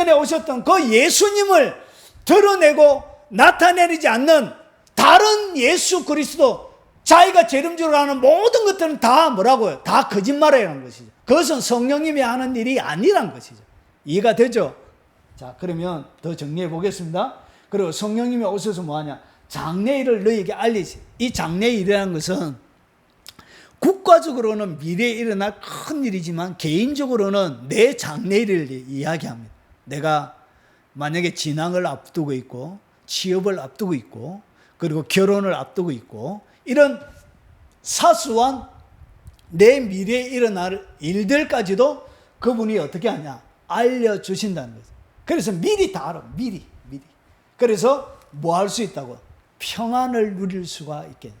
전에 오셨던 그 예수님을 드러내고 나타내리지 않는 다른 예수 그리스도 자기가 재림주로 하는 모든 것들은 다 뭐라고요? 다 거짓말이라는 것이죠. 그것은 성령님이 하는 일이 아니란 것이죠. 이해가 되죠? 자, 그러면 더 정리해 보겠습니다. 그리고 성령님이 오셔서 뭐하냐? 장래일을 너에게 알리지. 이 장래일이라는 것은 국가적으로는 미래에 일어날 큰 일이지만 개인적으로는 내 장래일을 이야기합니다. 내가 만약에 진학을 앞두고 있고 취업을 앞두고 있고 그리고 결혼을 앞두고 있고 이런 사소한 내 미래에 일어날 일들까지도 그분이 어떻게 하냐 알려주신다는 거죠. 그래서 미리 다 알아 미리 미리. 그래서 뭐 할 수 있다고 평안을 누릴 수가 있게.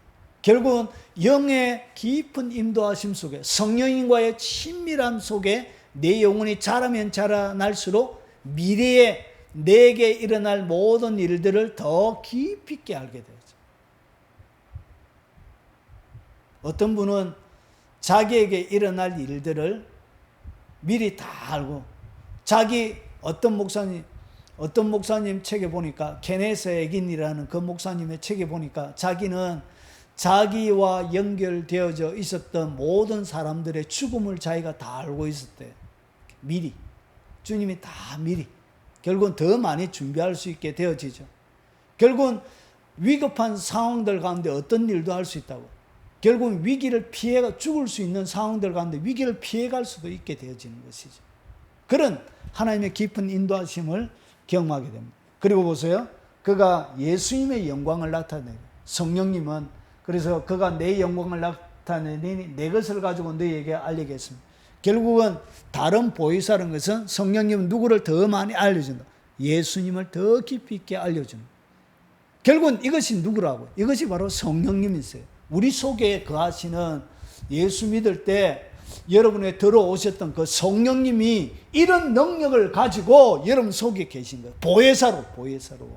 결국은 영의 깊은 인도하심 속에 성령님과의 친밀함 속에 내 영혼이 자라면 자라날수록 미래에 내게 일어날 모든 일들을 더 깊이 있게 알게 되죠. 어떤 분은 자기에게 일어날 일들을 미리 다 알고 자기 어떤 목사님 어떤 목사님 책에 보니까 케네스 에긴이라는 그 목사님의 책에 보니까 자기는 자기와 연결되어져 있었던 모든 사람들의 죽음을 자기가 다 알고 있었대. 미리. 주님이 다 미리. 결국은 더 많이 준비할 수 있게 되어지죠. 결국은 위급한 상황들 가운데 어떤 일도 할 수 있다고. 결국은 위기를 피해가 죽을 수 있는 상황들 가운데 위기를 피해갈 수도 있게 되어지는 것이죠. 그런 하나님의 깊은 인도하심을 경험하게 됩니다. 그리고 보세요. 그가 예수님의 영광을 나타내고 성령님은 그래서 그가 내 영광을 나타내니 내 것을 가지고 너희에게 알리겠습니다. 결국은 다른 보이사는 것은 성령님은 누구를 더 많이 알려준다. 예수님을 더 깊이 있게 알려준다. 결국은 이것이 누구라고? 이것이 바로 성령님이세요. 우리 속에 거하시는 예수 믿을 때 여러분에 들어오셨던 그 성령님이 이런 능력을 가지고 여러분 속에 계신 거예요. 보혜사로, 보혜사로.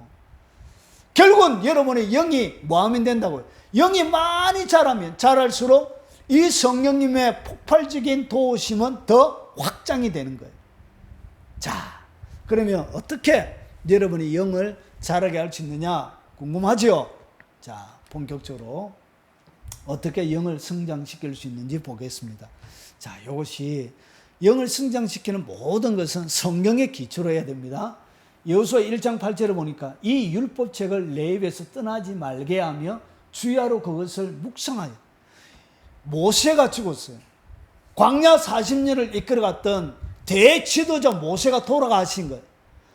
결국은 여러분의 영이 뭐하면 된다고요? 영이 많이 자라면 자랄수록 이 성령님의 폭발적인 도우심은 더 확장이 되는 거예요. 자, 그러면 어떻게 여러분의 영을 자라게 할 수 있느냐 궁금하죠? 자, 본격적으로 어떻게 영을 성장시킬 수 있는지 보겠습니다. 자, 이것이 영을 성장시키는 모든 것은 성경의 기초로 해야 됩니다. 여호수아 1장 8절을 보니까 이 율법책을 내 입에서 떠나지 말게 하며 주야로 그것을 묵상하여 모세가 죽었어요. 광야 40년을 이끌어갔던 대지도자 모세가 돌아가신 거예요.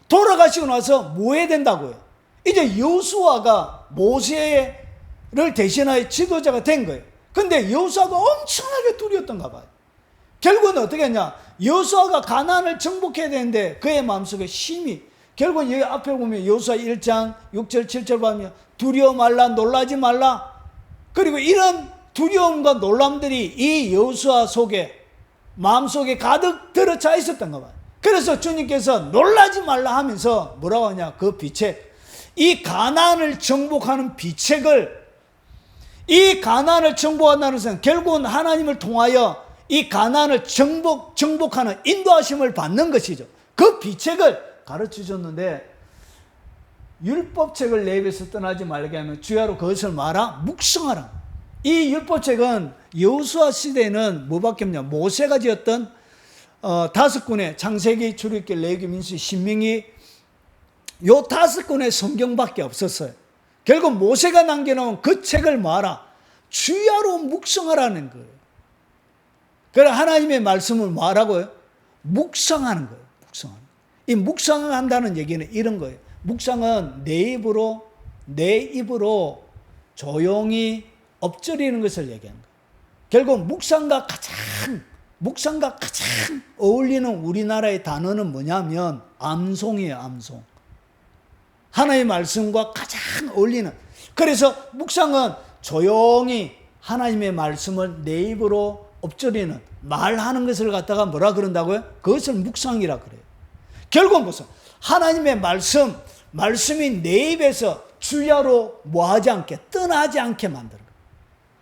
돌아가시고 나서 뭐 해야 된다고요? 이제 여수아가 모세를 대신하여 지도자가 된 거예요. 근데 여수아가 엄청나게 두려웠던가 봐요. 결국은 어떻게 했냐? 여수아가 가나안을 정복해야 되는데 그의 마음속에 심히 결국은 여기 앞에 보면 여수아 1장 6절 7절 보면 두려워 말라 놀라지 말라 그리고 이런 두려움과 놀람들이 이 여수아 속에 마음속에 가득 들어차 있었던가 봐요. 그래서 주님께서 놀라지 말라 하면서 뭐라고 하냐? 그 비책. 이 가난을 정복하는 비책을 이 가난을 정복한다는 것은 결국은 하나님을 통하여 이 가난을 정복, 정복하는 인도하심을 받는 것이죠. 그 비책을 가르쳐 줬는데 율법책을 내 입에서 떠나지 말게 하면 주야로 그것을 말하 묵성하라. 이 율법책은 여호수아 시대에는 뭐밖에 없냐? 모세가 지었던 어, 다섯 군의 창세기, 출애굽기, 레위기, 민수, 신명이 요 다섯 군의 성경밖에 없었어요. 결국 모세가 남겨놓은 그 책을 말하 주야로 묵성하라는 거예요. 그래 하나님의 말씀을 말하고요. 묵상하는 거예요. 묵상하는. 이 묵상한다는 얘기는 이런 거예요. 묵상은 내 입으로 내 입으로 조용히 엎드리는 것을 얘기하는 거예요. 결국 묵상과 가장 묵상과 가장 어울리는 우리나라의 단어는 뭐냐면 암송이에요, 암송. 하나의 말씀과 가장 어울리는. 그래서 묵상은 조용히 하나님의 말씀을 내 입으로 엎드리는 말하는 것을 갖다가 뭐라 그런다고요? 그것을 묵상이라 그래요. 결국 무슨 하나님의 말씀, 말씀이 내 입에서 주야로 뭐하지 않게 떠나지 않게 만드는.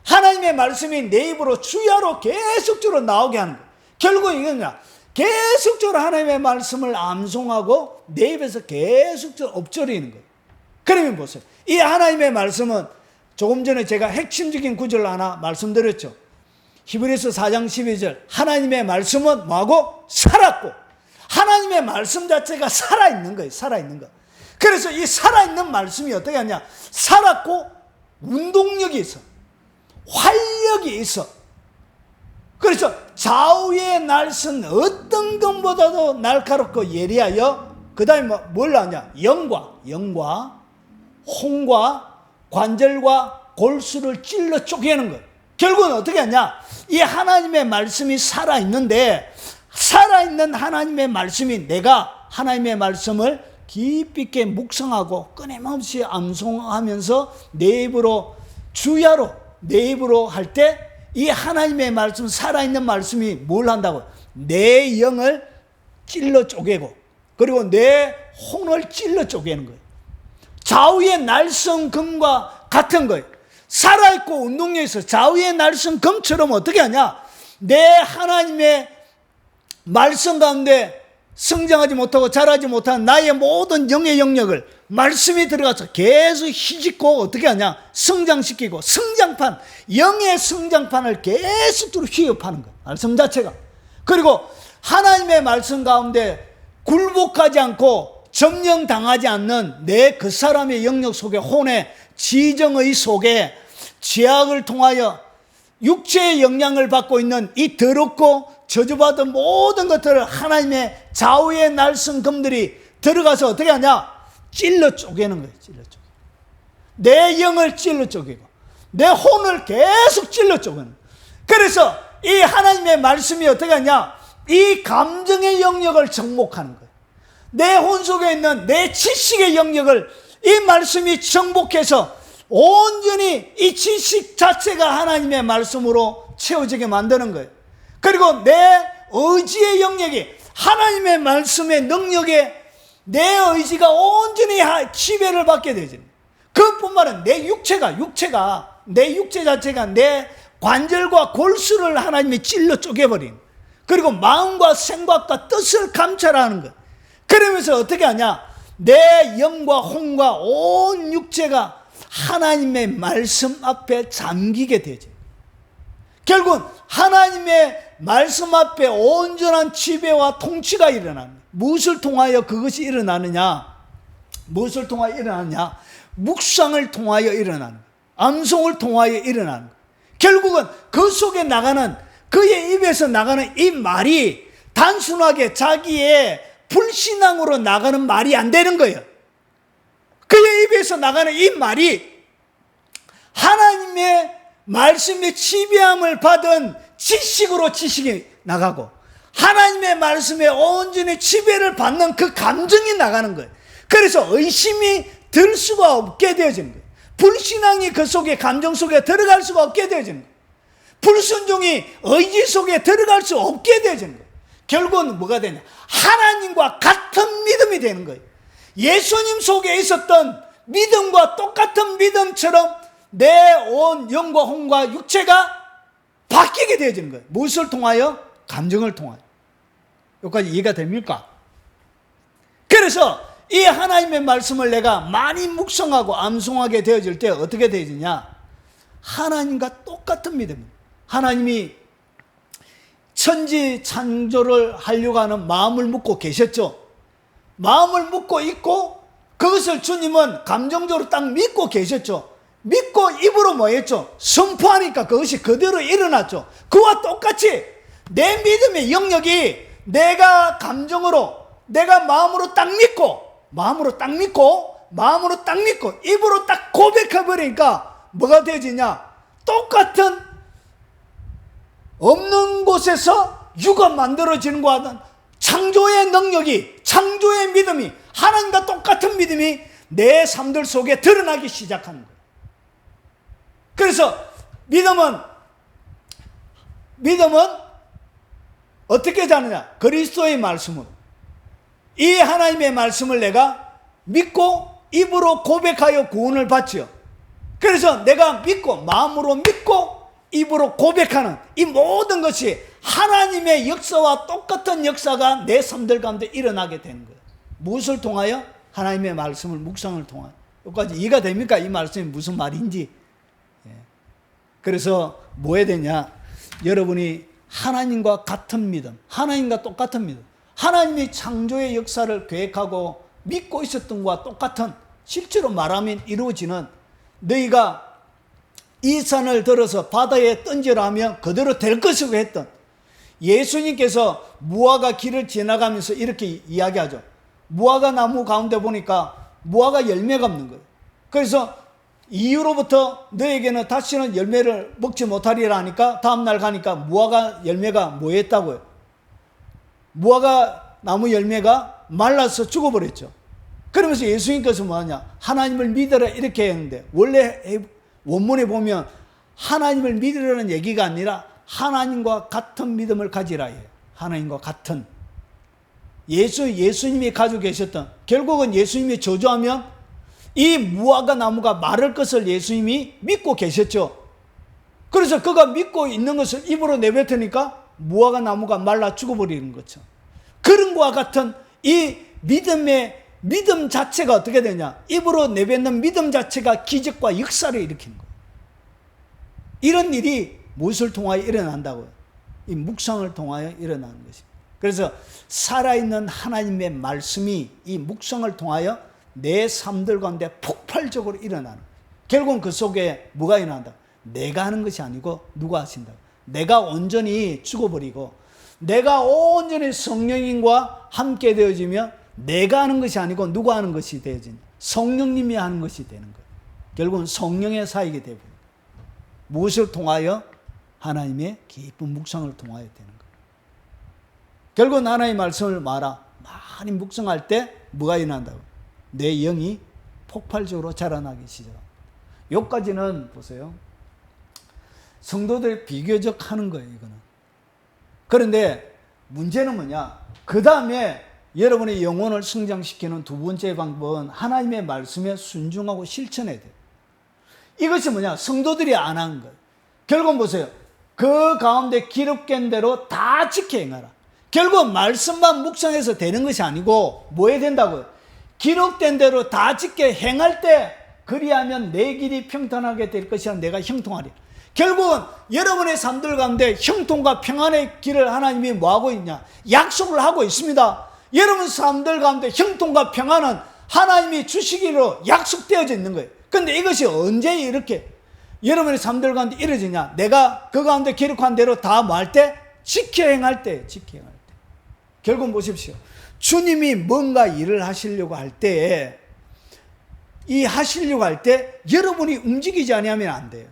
하나님의 말씀이 내 입으로 주야로 계속적으로 나오게 하는 거예요. 결국 이건 계속적으로 하나님의 말씀을 암송하고 내 입에서 계속적으로 엎조리는 거예요. 그러면 보세요. 이 하나님의 말씀은 조금 전에 제가 핵심적인 구절을 하나 말씀드렸죠. 히브리서 4장 12절 하나님의 말씀은 뭐하고 살았고 하나님의 말씀 자체가 살아있는 거예요. 살아있는 거. 그래서 이 살아있는 말씀이 어떻게 하냐 살았고 운동력이 있어 활력이 있어 그래서 좌우의 날선 어떤 것보다도 날카롭고 예리하여 그 다음에 뭐, 뭘 하냐 영과 영과 홍과 관절과 골수를 찔러 쪼개는 것. 결국은 어떻게 하냐? 이 하나님의 말씀이 살아있는데, 살아있는 하나님의 말씀이 내가 하나님의 말씀을 깊이 있게 묵상하고 끊임없이 암송하면서 내 입으로 주야로 내 입으로 할 때 이 하나님의 말씀 살아있는 말씀이 뭘 한다고 내 영을 찔러 쪼개고 그리고 내 혼을 찔러 쪼개는 거예요. 좌우의 날성금과 같은 거예요. 살아있고 운동력이 있어. 좌우의 날성금처럼 어떻게 하냐? 내 하나님의 말씀 가운데 성장하지 못하고 자라지 못한 나의 모든 영의 영역을 말씀이 들어가서 계속 휘짓고 어떻게 하냐? 성장시키고 성장판, 영의 성장판을 계속적으로 휘업하는 거예요. 말씀 자체가. 그리고 하나님의 말씀 가운데 굴복하지 않고 점령당하지 않는 내 그 사람의 영역 속에 혼의 지정의 속에 죄악을 통하여 육체의 영향을 받고 있는 이 더럽고 저주받은 모든 것들을 하나님의 좌우의 날성금들이 들어가서 어떻게 하냐? 찔러 쪼개는 거예요. 찔러 쪼개. 내 영을 찔러 쪼개고 내 혼을 계속 찔러 쪼개는. 그래서 이 하나님의 말씀이 어떻게 하냐? 이 감정의 영역을 정복하는 거예요. 내 혼 속에 있는 내 지식의 영역을 이 말씀이 정복해서 온전히 이 지식 자체가 하나님의 말씀으로 채워지게 만드는 거예요. 그리고 내 의지의 영역이 하나님의 말씀의 능력에 내 의지가 온전히 지배를 받게 되죠. 그뿐만 아니라 내 육체가 육체가 내 육체 자체가 내 관절과 골수를 하나님이 찔러 쪼개버린 그리고 마음과 생각과 뜻을 감찰하는 것. 그러면서 어떻게 하냐? 내 영과 혼과 온 육체가 하나님의 말씀 앞에 잠기게 되죠. 결국 하나님의 말씀 앞에 온전한 지배와 통치가 일어납니다. 무엇을 통하여 그것이 일어나느냐? 무엇을 통하여 일어나느냐? 묵상을 통하여 일어나는 암송을 통하여 일어나는 결국은 그 속에 나가는 그의 입에서 나가는 이 말이 단순하게 자기의 불신앙으로 나가는 말이 안 되는 거예요. 그의 입에서 나가는 이 말이 하나님의 말씀의 지배함을 받은 지식으로 지식이 나가고 하나님의 말씀에 온전히 지배를 받는 그 감정이 나가는 거예요. 그래서 의심이 들 수가 없게 되어지는 거예요. 불신앙이 그 속에 감정 속에 들어갈 수가 없게 되어지는 거예요. 불순종이 의지 속에 들어갈 수 없게 되어지는 거예요. 결국은 뭐가 되냐? 하나님과 같은 믿음이 되는 거예요. 예수님 속에 있었던 믿음과 똑같은 믿음처럼 내 온 영과 혼과 육체가 바뀌게 되어지는 거예요. 무엇을 통하여? 감정을 통하여. 여기까지 이해가 됩니까? 그래서 이 하나님의 말씀을 내가 많이 묵성하고 암송하게 되어질 때 어떻게 되어지냐? 하나님과 똑같은 믿음. 하나님이 천지 창조를 하려고 하는 마음을 묻고 계셨죠. 마음을 묻고 있고 그것을 주님은 감정적으로 딱 믿고 계셨죠. 믿고 입으로 뭐 했죠? 선포하니까 그것이 그대로 일어났죠. 그와 똑같이 내 믿음의 영역이 내가 감정으로 내가 마음으로 딱 믿고 마음으로 딱 믿고 마음으로 딱 믿고 입으로 딱 고백해 버리니까 뭐가 되지냐? 똑같은 없는 곳에서 유가 만들어지는 것과 같은 창조의 능력이 창조의 믿음이 하나님과 똑같은 믿음이 내 삶들 속에 드러나기 시작하는 거예요. 그래서 믿음은 믿음은 어떻게 자느냐? 그리스도의 말씀은 이 하나님의 말씀을 내가 믿고 입으로 고백하여 구원을 받지요. 그래서 내가 믿고 마음으로 믿고 입으로 고백하는 이 모든 것이 하나님의 역사와 똑같은 역사가 내 삶들 가운데 일어나게 되는 거예요. 무엇을 통하여? 하나님의 말씀을 묵상을 통하여. 여기까지 이해가 됩니까? 이 말씀이 무슨 말인지. 예. 그래서 뭐 해야 되냐? 여러분이 하나님과 같은 믿음, 하나님과 똑같은 믿음, 하나님이 창조의 역사를 계획하고 믿고 있었던 것과 똑같은 실제로 말하면 이루어지는 너희가 이 산을 들어서 바다에 던지라면 그대로 될 것이고 했던 예수님께서 무화과 길을 지나가면서 이렇게 이야기하죠. 무화과 나무 가운데 보니까 무화과 열매가 없는 거예요. 그래서 이후로부터 너에게는 다시는 열매를 먹지 못하리라 하니까 다음날 가니까 무화과 열매가 뭐였다고요? 무화과 나무 열매가 말라서 죽어버렸죠. 그러면서 예수님께서 뭐하냐? 하나님을 믿으라 이렇게 했는데 원래 원문에 보면 하나님을 믿으라는 얘기가 아니라 하나님과 같은 믿음을 가지라 해요. 하나님과 같은. 예수, 예수님이 가지고 계셨던, 결국은 예수님이 저주하면 이 무화과 나무가 마를 것을 예수님이 믿고 계셨죠. 그래서 그가 믿고 있는 것을 입으로 내뱉으니까 무화과 나무가 말라 죽어버리는 거죠. 그런 것과 같은 이 믿음의 믿음 자체가 어떻게 되냐? 입으로 내뱉는 믿음 자체가 기적과 역사를 일으키는 거예요. 이런 일이 무엇을 통하여 일어난다고요? 이 묵상을 통하여 일어나는 것입니다. 그래서 살아있는 하나님의 말씀이 이 묵상을 통하여 내 삶들 가운데 폭발적으로 일어나는 결국은 그 속에 뭐가 일어난다? 내가 하는 것이 아니고 누가 하신다? 내가 온전히 죽어버리고 내가 온전히 성령님과 함께 되어지며 내가 하는 것이 아니고 누가 하는 것이 되어진다. 성령님이 하는 것이 되는 거예요. 결국은 성령의 사역이 되고 무엇을 통하여 하나님의 깊은 묵상을 통하여 되는 거예요. 결국은 하나님의 말씀을 말아 많이 묵상할 때 뭐가 일어난다고? 내 영이 폭발적으로 자라나기 시작합니다. 여기까지는 보세요. 성도들이 비교적 하는 거예요, 이거는. 그런데 문제는 뭐냐? 그 다음에 여러분의 영혼을 성장시키는 두 번째 방법은 하나님의 말씀에 순종하고 실천해야 돼요. 이것이 뭐냐? 성도들이 안 한 거예요. 결국 보세요. 그 가운데 기록된 대로 다 지켜 행하라. 결국 말씀만 묵상해서 되는 것이 아니고 뭐 해야 된다고요? 기록된 대로 다 지켜 행할 때 그리하면 내 길이 평탄하게 될 것이라 내가 형통하리. 결국은 여러분의 삶들 가운데 형통과 평안의 길을 하나님이 뭐하고 있냐? 약속을 하고 있습니다. 여러분 삶들 가운데 형통과 평안은 하나님이 주시기로 약속되어져 있는 거예요. 근데 이것이 언제 이렇게 여러분의 삶들 가운데 이루어지냐? 내가 그 가운데 기록한 대로 다 뭐 할 때? 지켜 행할 때, 지켜 행할 때. 결국 보십시오. 주님이 뭔가 일을 하시려고 할 때, 이 하시려고 할 때 여러분이 움직이지 아니하면 안 돼요.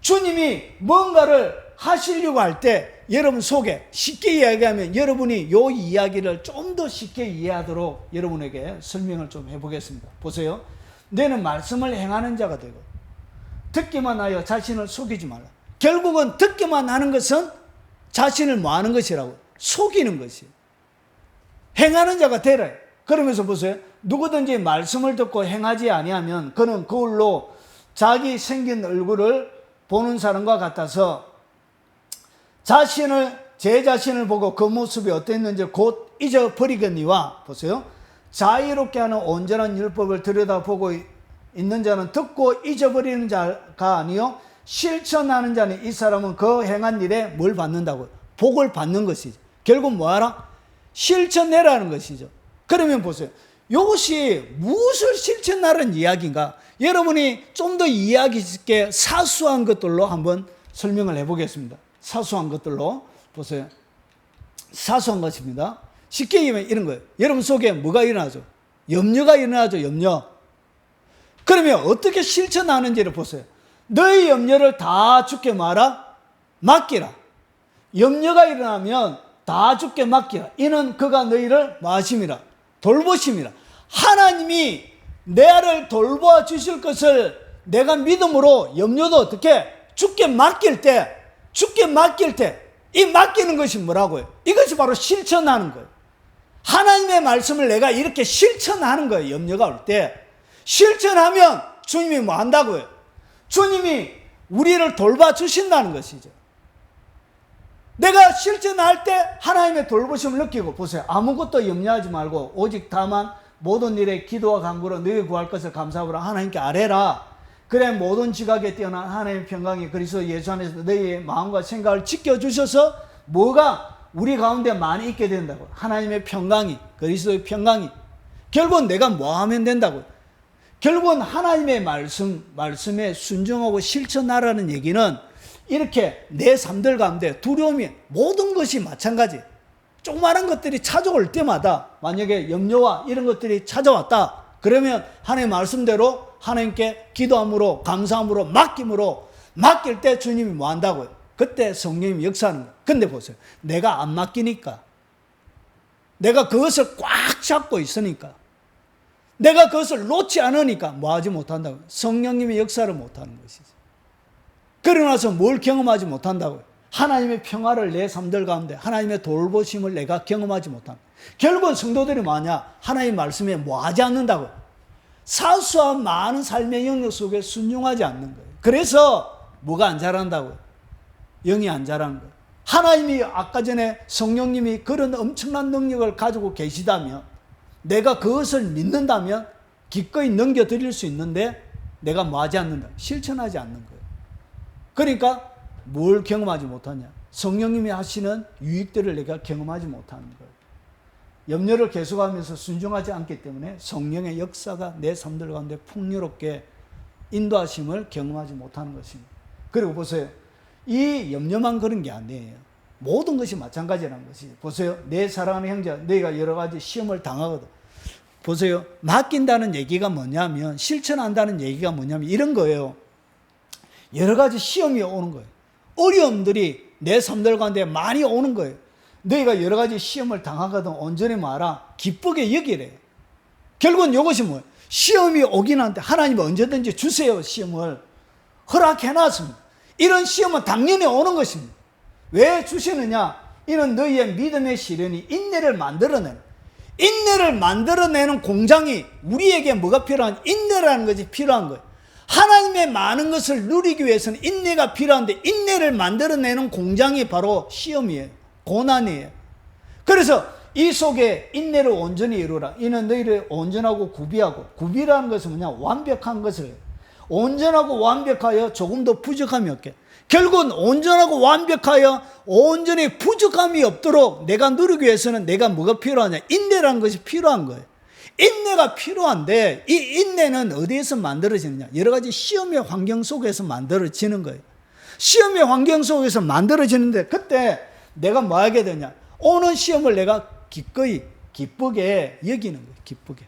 주님이 뭔가를 하시려고 할 때 여러분 속에 쉽게 이야기하면 여러분이 요 이야기를 좀 더 쉽게 이해하도록 여러분에게 설명을 좀 해보겠습니다. 보세요. 너는 말씀을 행하는 자가 되고 듣기만 하여 자신을 속이지 말라. 결국은 듣기만 하는 것은 자신을 뭐 하는 것이라고? 속이는 것이. 행하는 자가 되라. 그러면서 보세요. 누구든지 말씀을 듣고 행하지 아니하면 그는 그걸로 자기 생긴 얼굴을 보는 사람과 같아서 자신을 제 자신을 보고 그 모습이 어땠는지 곧 잊어버리겠니와 보세요. 자유롭게 하는 온전한 율법을 들여다보고 있는 자는 듣고 잊어버리는 자가 아니요 실천하는 자는 이 사람은 그 행한 일에 뭘 받는다고요? 복을 받는 것이죠. 결국 뭐하라? 실천해라는 것이죠. 그러면 보세요. 이것이 무엇을 실천하라는 이야기인가? 여러분이 좀 더 이해하기 쉽게 사소한 것들로 한번 설명을 해보겠습니다. 사소한 것들로 보세요. 사소한 것입니다. 쉽게 얘기하면 이런 거예요. 여러분 속에 뭐가 일어나죠? 염려가 일어나죠, 염려. 그러면 어떻게 실천하는지를 보세요. 너의 염려를 다 죽게 말아 맡기라. 염려가 일어나면 다 죽게 맡기라. 이는 그가 너희를 마심이라. 돌보심이라. 하나님이 내를 돌보아 주실 것을 내가 믿음으로 염려도 어떻게 죽게 맡길 때, 죽게 맡길 때, 이 맡기는 것이 뭐라고요? 이것이 바로 실천하는 거예요. 하나님의 말씀을 내가 이렇게 실천하는 거예요. 염려가 올 때. 실천하면 주님이 뭐 한다고요? 주님이 우리를 돌봐 주신다는 것이죠. 내가 실천할 때 하나님의 돌보심을 느끼고 보세요. 아무것도 염려하지 말고 오직 다만 모든 일에 기도와 간구로 너희 구할 것을 감사하라 하나님께 아뢰라. 그래 모든 지각에 뛰어난 하나님의 평강이 그리스도 예수 안에서 너희의 마음과 생각을 지켜 주셔서 뭐가 우리 가운데 많이 있게 된다고. 하나님의 평강이 그리스도의 평강이 결국은 내가 뭐 하면 된다고. 결국은 하나님의 말씀 말씀에 순종하고 실천하라는 얘기는 이렇게 내 삶들 가운데 두려움이 모든 것이 마찬가지. 조그마한 것들이 찾아올 때마다 만약에 염려와 이런 것들이 찾아왔다. 그러면 하나님 말씀대로 하나님께 기도함으로 감사함으로 맡김으로 맡길 때 주님이 뭐 한다고요? 그때 성령님이 역사하는 거예요. 근데 보세요. 내가 안 맡기니까 내가 그것을 꽉 잡고 있으니까 내가 그것을 놓지 않으니까 뭐 하지 못한다고요? 성령님의 역사를 못하는 것이죠. 그러나서 뭘 경험하지 못한다고요? 하나님의 평화를 내 삶들 가운데 하나님의 돌보심을 내가 경험하지 못한. 결국은 성도들이 뭐냐? 하나님 말씀에 뭐 하지 않는다고요? 사소한 많은 삶의 영역 속에 순종하지 않는 거예요. 그래서 뭐가 안 자란다고요? 영이 안 자라는 거예요. 하나님이 아까 전에 성령님이 그런 엄청난 능력을 가지고 계시다면 내가 그것을 믿는다면 기꺼이 넘겨드릴 수 있는데 내가 뭐 하지 않는다 실천하지 않는 거예요 그러니까 뭘 경험하지 못하냐? 성령님이 하시는 유익들을 내가 경험하지 못하는 거예요. 염려를 계속하면서 순종하지 않기 때문에 성령의 역사가 내 삶들 가운데 풍요롭게 인도하심을 경험하지 못하는 것입니다. 그리고 보세요. 이 염려만 그런 게 아니에요. 모든 것이 마찬가지라는 것이. 보세요. 내 사랑하는 형제, 너희가 여러 가지 시험을 당하거든. 보세요. 맡긴다는 얘기가 뭐냐면, 실천한다는 얘기가 뭐냐면, 이런 거예요. 여러 가지 시험이 오는 거예요. 어려움들이 내 삶들 가운데 많이 오는 거예요. 너희가 여러 가지 시험을 당하거든 온전히 말아 기쁘게 여기래. 결국은 이것이 뭐예요? 시험이 오긴 한데 하나님은 언제든지 주세요 시험을 허락해놨습니다. 이런 시험은 당연히 오는 것입니다. 왜 주시느냐? 이는 너희의 믿음의 시련이 인내를 만들어내는 인내를 만들어내는 공장이 우리에게 뭐가 필요한 인내라는 것이 필요한 거예요. 하나님의 많은 것을 누리기 위해서는 인내가 필요한데 인내를 만들어내는 공장이 바로 시험이에요. 고난이에요. 그래서 이 속에 인내를 온전히 이루라. 이는 너희를 온전하고 구비하고 구비라는 것은 뭐냐? 완벽한 것을 온전하고 완벽하여 조금도 부족함이 없게. 결국은 온전하고 완벽하여 온전히 부족함이 없도록 내가 누리기 위해서는 내가 뭐가 필요하냐? 인내라는 것이 필요한 거예요. 인내가 필요한데 이 인내는 어디에서 만들어지느냐? 여러 가지 시험의 환경 속에서 만들어지는 거예요. 시험의 환경 속에서 만들어지는데 그때 내가 뭐 하게 되냐? 오는 시험을 내가 기꺼이 기쁘게 여기는 거예요. 기쁘게.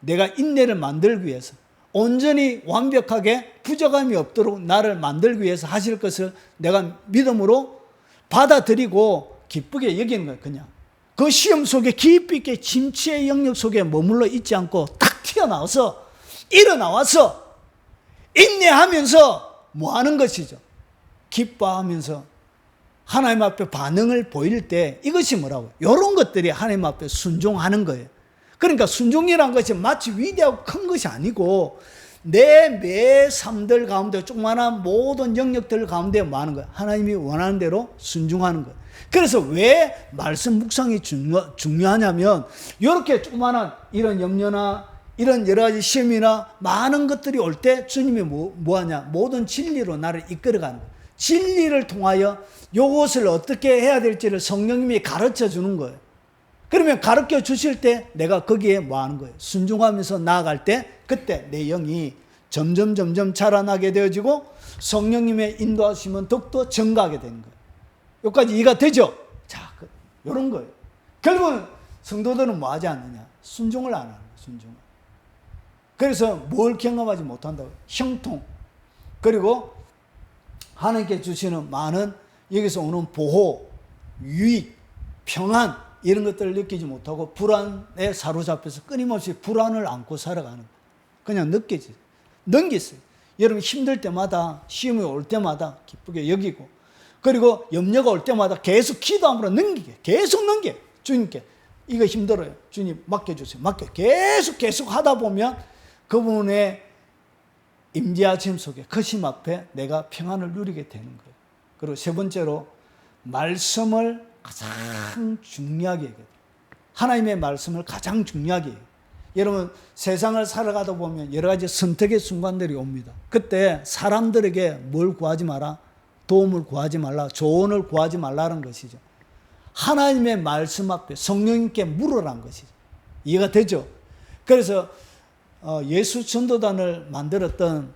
내가 인내를 만들기 위해서 온전히 완벽하게 부족함이 없도록 나를 만들기 위해서 하실 것을 내가 믿음으로 받아들이고 기쁘게 여기는 거예요. 그냥. 그 시험 속에 깊이 있게 침체의 영역 속에 머물러 있지 않고 딱 튀어나와서 일어나와서 인내하면서 뭐 하는 것이죠? 기뻐하면서 하나님 앞에 반응을 보일 때 이것이 뭐라고? 이런 것들이 하나님 앞에 순종하는 거예요. 그러니까 순종이란 것이 마치 위대하고 큰 것이 아니고 내매 삶들 가운데 조그마한 모든 영역들 가운데 뭐 하는 거예요? 하나님이 원하는 대로 순종하는 거예요. 그래서 왜 말씀 묵상이 중요, 중요 하냐면 이렇게 조그마한 이런 염려나 이런 여러 가지 시험이나 많은 것들이 올 때 주님이 뭐, 뭐 하냐? 모든 진리로 나를 이끌어가는 거예요. 진리를 통하여 이것을 어떻게 해야 될지를 성령님이 가르쳐 주는 거예요. 그러면 가르쳐 주실 때 내가 거기에 뭐 하는 거예요? 순종하면서 나아갈 때 그때 내 영이 점점 점점 자라나게 되어지고 성령님의 인도하시면 더욱더 증가하게 되는 거예요. 여기까지 이해가 되죠? 자, 그, 이런 거예요. 결국은 성도들은 뭐 하지 않느냐? 순종을 안 하는 거예요, 순종을. 그래서 뭘 경험하지 못한다고? 형통. 그리고 하나님께 주시는 많은 여기서 오는 보호, 유익, 평안, 이런 것들을 느끼지 못하고 불안에 사로잡혀서 끊임없이 불안을 안고 살아가는 거예요. 그냥 느끼지. 넘기세요. 여러분 힘들 때마다, 시험이 올 때마다 기쁘게 여기고, 그리고 염려가 올 때마다 계속 기도함으로 넘기게. 계속 넘겨. 주님께. 이거 힘들어요. 주님 맡겨주세요. 맡겨. 계속 계속 하다 보면 그분의 임재하심 속에 크심 앞에 내가 평안을 누리게 되는 거예요. 그리고 세 번째로 말씀을 가장 중요하게 얘기해요. 하나님의 말씀을 가장 중요하게 해요. 여러분 세상을 살아가다 보면 여러 가지 선택의 순간들이 옵니다. 그때 사람들에게 뭘 구하지 마라? 도움을 구하지 말라. 조언을 구하지 말라는 것이죠. 하나님의 말씀 앞에 성령님께 물으라는 것이죠. 이해가 되죠? 그래서 어, 예수 전도단을 만들었던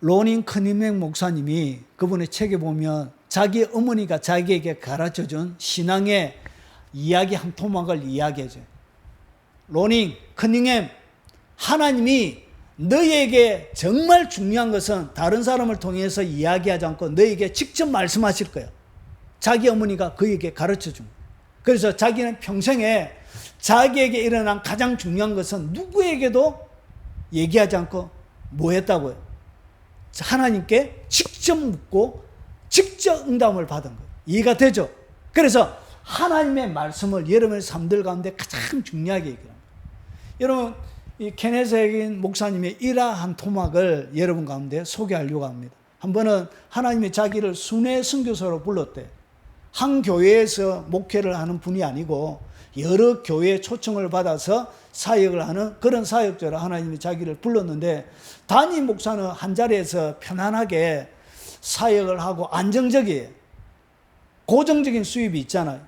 로닌 커니맹 목사님이 그분의 책에 보면 자기 어머니가 자기에게 가르쳐 준 신앙의 이야기 한 토막을 이야기해줘요. 로닝, 커닝햄, 하나님이 너희에게 정말 중요한 것은 다른 사람을 통해서 이야기하지 않고 너희에게 직접 말씀하실 거예요. 자기 어머니가 그에게 가르쳐 준 거예요. 그래서 자기는 평생에 자기에게 일어난 가장 중요한 것은 누구에게도 얘기하지 않고 뭐 했다고요? 하나님께 직접 묻고 직접 응답을 받은 거예요. 이해가 되죠? 그래서 하나님의 말씀을 여러분의 삶들 가운데 가장 중요하게 얘기합니다. 여러분, 이 케네세긴 목사님의 이러한 토막을 여러분 가운데 소개하려고 합니다. 한 번은 하나님이 자기를 순회 선교사로 불렀대. 한 교회에서 목회를 하는 분이 아니고 여러 교회 초청을 받아서 사역을 하는 그런 사역자로 하나님이 자기를 불렀는데 단임 목사는 한 자리에서 편안하게 사역을 하고 안정적이에요. 고정적인 수입이 있잖아요.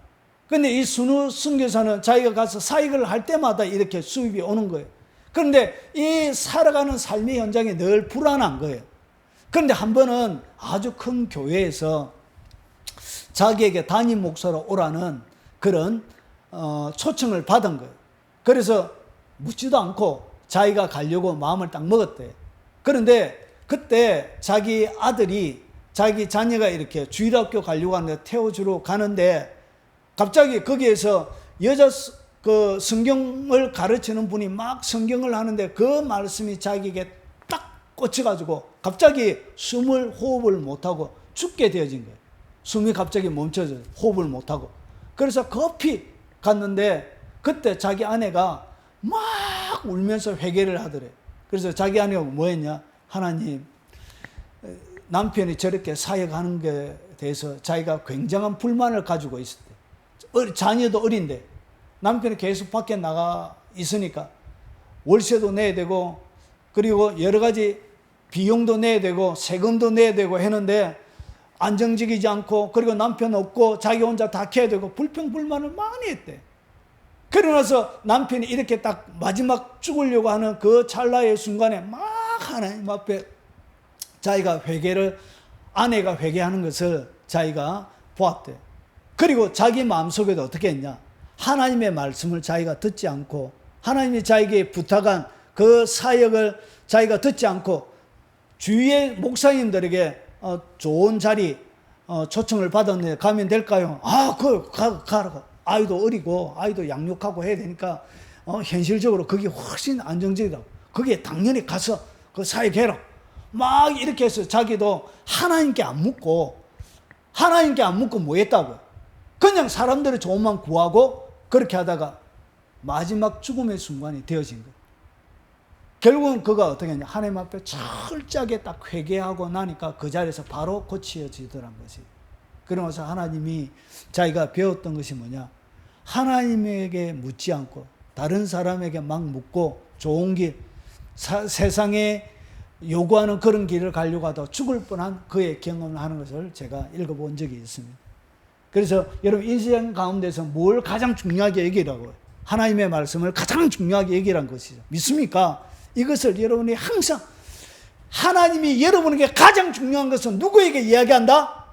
근데 이 순우 선교사는 자기가 가서 사역을 할 때마다 이렇게 수입이 오는 거예요. 그런데 이 살아가는 삶의 현장이 늘 불안한 거예요. 그런데 한 번은 아주 큰 교회에서 자기에게 담임 목사로 오라는 그런 어, 초청을 받은 거예요. 그래서 묻지도 않고 자기가 가려고 마음을 딱 먹었대. 그런데 그때 자기 아들이 자기 자녀가 이렇게 주일학교 가려고 하는데 태워주러 가는데 갑자기 거기에서 여자 그 성경을 가르치는 분이 막 성경을 하는데 그 말씀이 자기에게 딱 꽂혀가지고 갑자기 숨을 호흡을 못하고 죽게 되어진 거예요. 숨이 갑자기 멈춰져 호흡을 못하고 그래서 급히 갔는데 그때 자기 아내가 막 울면서 회개를 하더래. 그래서 자기 아내가 뭐 했냐? 하나님, 남편이 저렇게 사역하는 것에 대해서 자기가 굉장한 불만을 가지고 있었대. 자녀도 어린데 남편이 계속 밖에 나가 있으니까 월세도 내야 되고 그리고 여러 가지 비용도 내야 되고 세금도 내야 되고 했는데 안정적이지 않고 그리고 남편 없고 자기 혼자 다 해야 되고 불평불만을 많이 했대. 그러나서 남편이 이렇게 딱 마지막 죽으려고 하는 그 찰나의 순간에 막 하나님 앞에 자기가 회개를 아내가 회개하는 것을 자기가 보았대. 그리고 자기 마음속에도 어떻게 했냐? 하나님의 말씀을 자기가 듣지 않고 하나님이 자기에게 부탁한 그 사역을 자기가 듣지 않고 주위의 목사님들에게 어, 좋은 자리 어, 초청을 받았는데 가면 될까요? 아, 그 가, 가라. 아이도 어리고 아이도 양육하고 해야 되니까 어, 현실적으로 그게 훨씬 안정적이다. 거기에 당연히 가서 그 사역해라. 막 이렇게 해서 자기도 하나님께 안 묻고 하나님께 안 묻고 뭐 했다고? 그냥 사람들의 조언만 구하고 그렇게 하다가 마지막 죽음의 순간이 되어진 거예요. 결국은 그가 어떻게 했냐. 하나님 앞에 철저하게 딱 회개하고 나니까 그 자리에서 바로 고치어지더란 것이. 그러면서 하나님이 자기가 배웠던 것이 뭐냐. 하나님에게 묻지 않고 다른 사람에게 막 묻고 좋은 길, 사, 세상에 요구하는 그런 길을 가려고 하다 죽을 뻔한 그의 경험을 하는 것을 제가 읽어본 적이 있습니다. 그래서 여러분 인생 가운데서 뭘 가장 중요하게 얘기라고 하나님의 말씀을 가장 중요하게 얘기한 것이죠. 믿습니까? 이것을 여러분이 항상 하나님이 여러분에게 가장 중요한 것은 누구에게 이야기한다?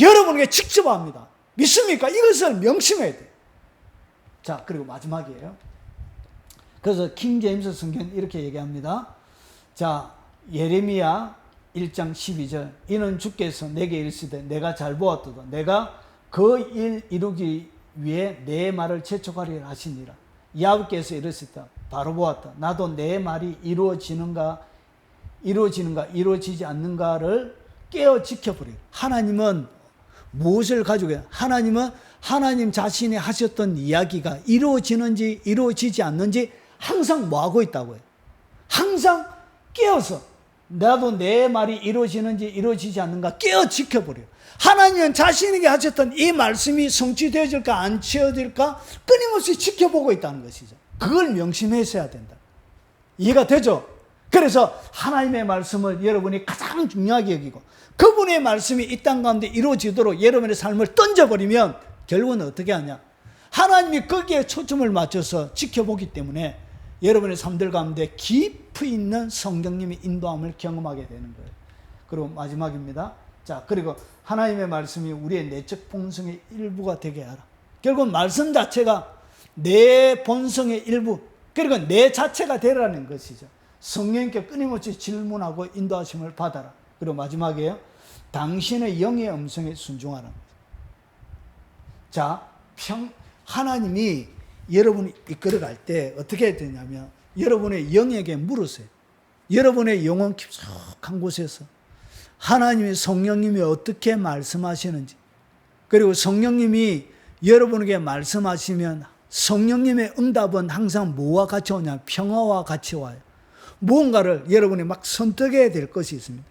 여러분에게 직접 합니다. 믿습니까? 이것을 명심해야 돼. 자, 그리고 마지막이에요. 그래서 킹 제임스 성경 이렇게 얘기합니다. 자, 예레미야 1장 12절 이는 주께서 내게 이르시되 내가 잘 보았도다 내가 그 일 이루기 위해 내 말을 재촉하리라 하시니라. 야곱께서 이르셨다 바로 보았다. 나도 내 말이 이루어지는가 이루어지는가 이루어지지 않는가를 깨어 지켜버려 하나님은 무엇을 가지고 하나님은 하나님 자신이 하셨던 이야기가 이루어지는지 이루어지지 않는지 항상 뭐 하고 있다고요? 항상 깨어서 나도 내 말이 이루어지는지 이루어지지 않는가 깨어 지켜버려요. 하나님은 자신에게 하셨던 이 말씀이 성취되어질까 안 채워질까 끊임없이 지켜보고 있다는 것이죠. 그걸 명심했어야 된다. 이해가 되죠? 그래서 하나님의 말씀을 여러분이 가장 중요하게 여기고 그분의 말씀이 이 땅 가운데 이루어지도록 여러분의 삶을 던져버리면 결국은 어떻게 하냐? 하나님이 거기에 초점을 맞춰서 지켜보기 때문에 여러분의 삶들 가운데 깊이 있는 성령님의 인도함을 경험하게 되는 거예요. 그리고 마지막입니다. 자, 그리고 하나님의 말씀이 우리의 내적 본성의 일부가 되게 하라. 결국 말씀 자체가 내 본성의 일부, 그리고 내 자체가 되라는 것이죠. 성령께 끊임없이 질문하고 인도하심을 받아라. 그리고 마지막에요. 당신의 영의 음성에 순종하라. 자, 평, 하나님이 여러분이 이끌어갈 때 어떻게 해야 되냐면 여러분의 영에게 물으세요. 여러분의 영혼 깊숙한 곳에서 하나님의 성령님이 어떻게 말씀하시는지 그리고 성령님이 여러분에게 말씀하시면 성령님의 응답은 항상 뭐와 같이 오냐? 평화와 같이 와요. 무언가를 여러분이 막 선택해야 될 것이 있습니다.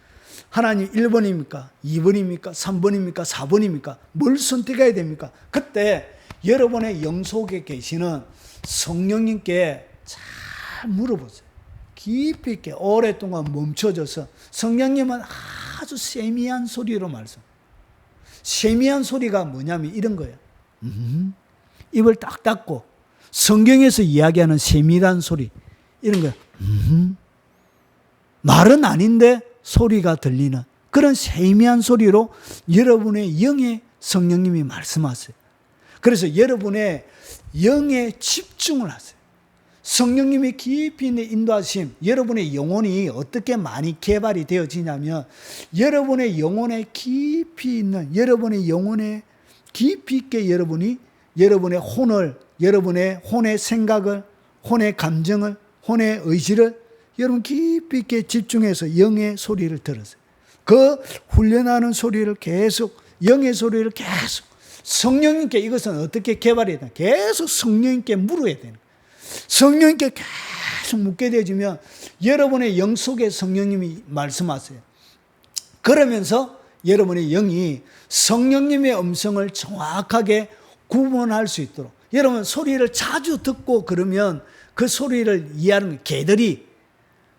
하나님 1번입니까? 2번입니까? 3번입니까? 4번입니까? 뭘 선택해야 됩니까? 그때 여러분의 영 속에 계시는 성령님께 잘 물어보세요. 깊이 있게 오랫동안 멈춰져서 성령님은 아주 세미한 소리로 말씀. 세미한 소리가 뭐냐면 이런 거예요. 음, 입을 딱 닫고 성경에서 이야기하는 세밀한 소리 이런 거예요. 음, 말은 아닌데 소리가 들리는 그런 세미한 소리로 여러분의 영의 성령님이 말씀하세요. 그래서 여러분의 영에 집중을 하세요. 성령님이 깊이 있는 인도하심, 여러분의 영혼이 어떻게 많이 개발이 되어지냐면, 여러분의 영혼에 깊이 있는, 여러분의 영혼에 깊이 있게 여러분이 여러분의 혼을, 여러분의 혼의 생각을, 혼의 감정을, 혼의 의지를 여러분 깊이 있게 집중해서 영의 소리를 들으세요. 그 훈련하는 소리를 계속, 영의 소리를 계속 성령님께 이것은 어떻게 개발해야 되나? 계속 성령님께 물어야 되는 성령님께 계속 묻게 되어지면 여러분의 영 속에 성령님이 말씀하세요. 그러면서 여러분의 영이 성령님의 음성을 정확하게 구분할 수 있도록 여러분 소리를 자주 듣고 그러면 그 소리를 이해하는 개들이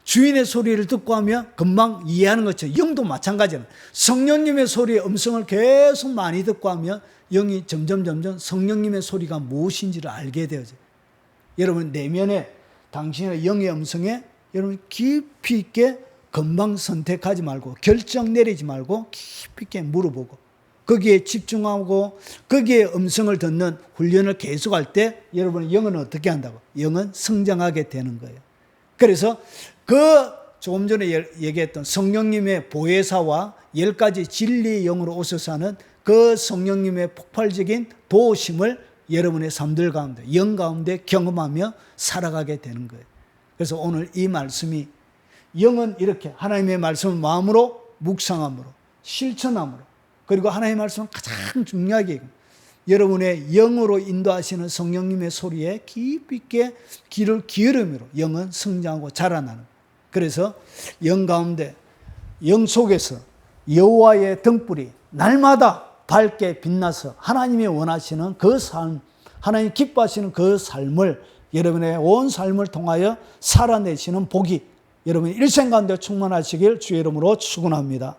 주인의 소리를 듣고 하면 금방 이해하는 것처럼 영도 마찬가지는 성령님의 소리의 음성을 계속 많이 듣고 하면 영이 점점 점점 성령님의 소리가 무엇인지를 알게 되어져요. 여러분 내면에 당신의 영의 음성에 여러분 깊이 있게 금방 선택하지 말고 결정 내리지 말고 깊이 있게 물어보고 거기에 집중하고 거기에 음성을 듣는 훈련을 계속할 때 여러분의 영은 어떻게 한다고? 영은 성장하게 되는 거예요. 그래서 그 조금 전에 얘기했던 성령님의 보혜사와 열 가지 진리의 영으로 오셔서는 그 성령님의 폭발적인 도우심을 여러분의 삶들 가운데, 영 가운데 경험하며 살아가게 되는 거예요. 그래서 오늘 이 말씀이 영은 이렇게 하나님의 말씀을 마음으로 묵상함으로 실천함으로 그리고 하나님의 말씀은 가장 중요하게 여러분의 영으로 인도하시는 성령님의 소리에 깊이 있게 귀를 기울임으로 영은 성장하고 자라나는 그래서 영 가운데 영 속에서 여호와의 등불이 날마다 밝게 빛나서 하나님이 원하시는 그 삶, 하나님 기뻐하시는 그 삶을 여러분의 온 삶을 통하여 살아내시는 복이 여러분 일생 가운데 충만하시길 주의 이름으로 축원합니다.